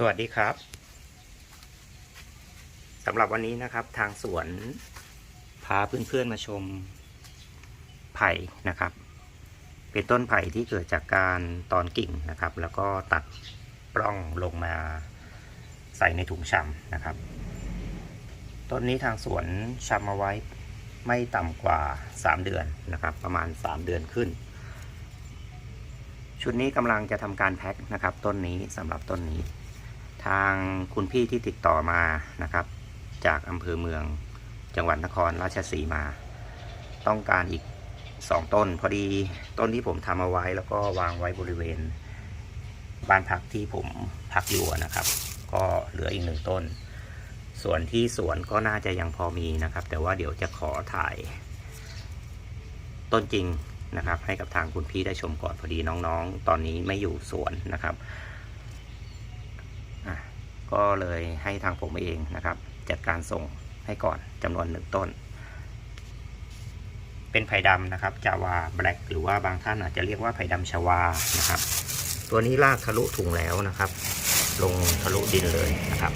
สวัสดีครับสำหรับวันนี้นะครับทางสวนพาเพื่อนๆมาชมไผ่นะครับ เป็นต้นไผ่ที่เกิดจากการตอนกิ่งนะครับ แล้วก็ตัดปล้องลงมาใส่ในถุงชำนะครับ ต้นนี้ทางสวนชำเอาไว้ไม่ต่ำกว่า 3 เดือนนะครับ ประมาณ 3 เดือนขึ้น ชุดนี้กำลังจะทำการแพ็คนะครับ ต้นนี้สำหรับต้นนี้ ทางคุณพี่ที่ติดต่อมานะครับ จากอำเภอเมืองจังหวัดนครราชสีมา ต้องการอีกสองต้น พอดีต้นที่ผมทำเอาไว้แล้วก็วางไว้บริเวณ บ้านพักที่ผมพักอยู่นะครับ ก็เหลืออีกหนึ่งต้น ส่วนที่สวนก็น่าจะยังพอมีนะครับ แต่ว่าเดี๋ยวจะขอถ่าย ต้นจริงนะครับ ให้กับทางคุณพี่ได้ชมก่อนพอดีน้องๆ ตอนนี้ไม่อยู่สวนนะครับ ก็เลยให้ทางผมเองนะครับ จัดการส่งให้ก่อนจำนวนหนึ่งต้น เป็นไผ่ดำนะครับจาวาแบล็กหรือว่าบางท่านอาจจะเรียกว่าไผ่ดำชวานะครับ ตัวนี้ลากทะลุถุงแล้วนะครับ ลงทะลุดินเลยนะครับ